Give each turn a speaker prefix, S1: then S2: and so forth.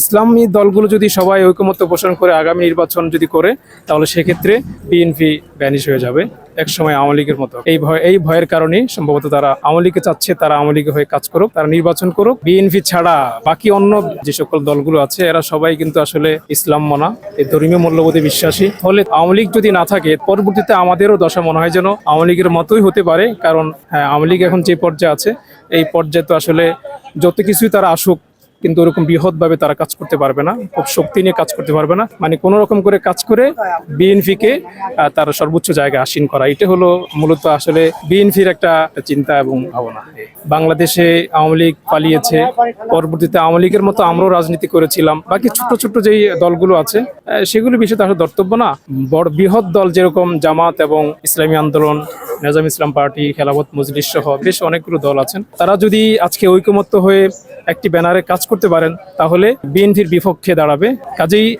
S1: ইসলামী দলগুলো যদি সবাই ঐকমত্য পোষণ করে আগামী নির্বাচন যদি করে, তাহলে সেক্ষেত্রে বিএনপি ব্যানিশ হয়ে যাবে একসময় আওয়ামী লীগের মতো। এই ভয়, এই ভয়ের কারণেই সম্ভবত তারা আওয়ামী লীগকে চাচ্ছে, তারা আওয়ামী লীগের হয়ে কাজ করুক, তারা নির্বাচন করুক। বিএনপি ছাড়া বাকি অন্য যে সকল দলগুলো আছে, এরা সবাই কিন্তু আসলে ইসলাম মনা এই ধর্মীয় মূল্যবোধে বিশ্বাসী। ফলে আওয়ামী লীগ যদি না থাকে, পরবর্তীতে আমাদেরও দশা মনে হয় যেন আওয়ামী লীগের মতোই হতে পারে। কারণ হ্যাঁ আওয়ামী লীগ এখন যে পর্যায়ে আছে, এই পর্যায়ে তো আসলে যত কিছুই তারা আসুক কিন্তু ওরকম বৃহৎভাবে তারা কাজ করতে পারবে না, খুব শক্তি নিয়ে কাজ করতে পারবে না। মানে কোনো রকম করে কাজ করে বিএনপিকে তার সর্বোচ্চ জায়গায় আসীন করা। এটা হলো মূলত আসলে বিএনপির একটা চিন্তা এবং ভাবনা। বাংলাদেশে আওয়ামী লীগ পালিয়েছে, পরবর্তীতে আওয়ামী লীগের মতো আমরাও রাজনীতি করেছিলাম। বাকি ছোট ছোট যেই দলগুলো আছে সেগুলো বিষয়ে আসলে ধর্তব্য না। বড় বৃহৎ দল যেরকম জামাত এবং ইসলামী আন্দোলন, নেজাম ইসলাম পার্টি, খেলাফত মজলিস সহ বেশ অনেকগুলো দল আছেন। তারা যদি আজকে ঐকমত্য হয়ে একটি ব্যানারে কাজ করতে পারেন তাহলে বিএনপির বিপক্ষে দাঁড়াবে। কাজেই